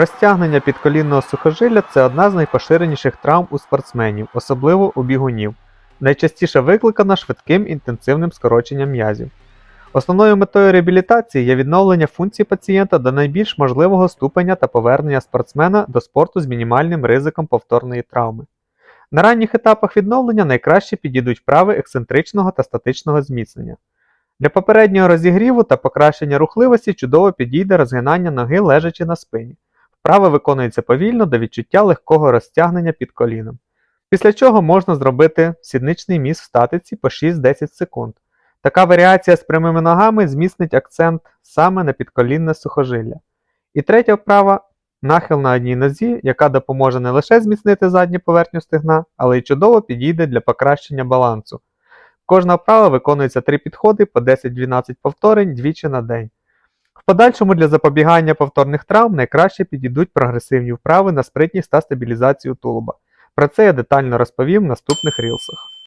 Розтягнення підколінного сухожилля це одна з найпоширеніших травм у спортсменів, особливо у бігунів, найчастіше викликана швидким інтенсивним скороченням м'язів. Основною метою реабілітації є відновлення функцій пацієнта до найбільш можливого ступеня та повернення спортсмена до спорту з мінімальним ризиком повторної травми. На ранніх етапах відновлення найкраще підійдуть вправи ексцентричного та статичного зміцнення. Для попереднього розігріву та покращення рухливості чудово підійде розгинання ноги лежачи на спині. Вправа виконується повільно до відчуття легкого розтягнення під коліном. Після чого можна зробити сідничний міст в статиці по 6-10 секунд. Така варіація з прямими ногами зміцнить акцент саме на підколінне сухожилля. І третя вправа нахил на одній нозі, яка допоможе не лише зміцнити задню поверхню стегна, але й чудово підійде для покращення балансу. Кожна вправа виконується 3 підходи по 10-12 повторень двічі на день. В подальшому для запобігання повторних травм найкраще підійдуть прогресивні вправи на спритність та стабілізацію тулуба. Про це я детально розповім в наступних рілсах.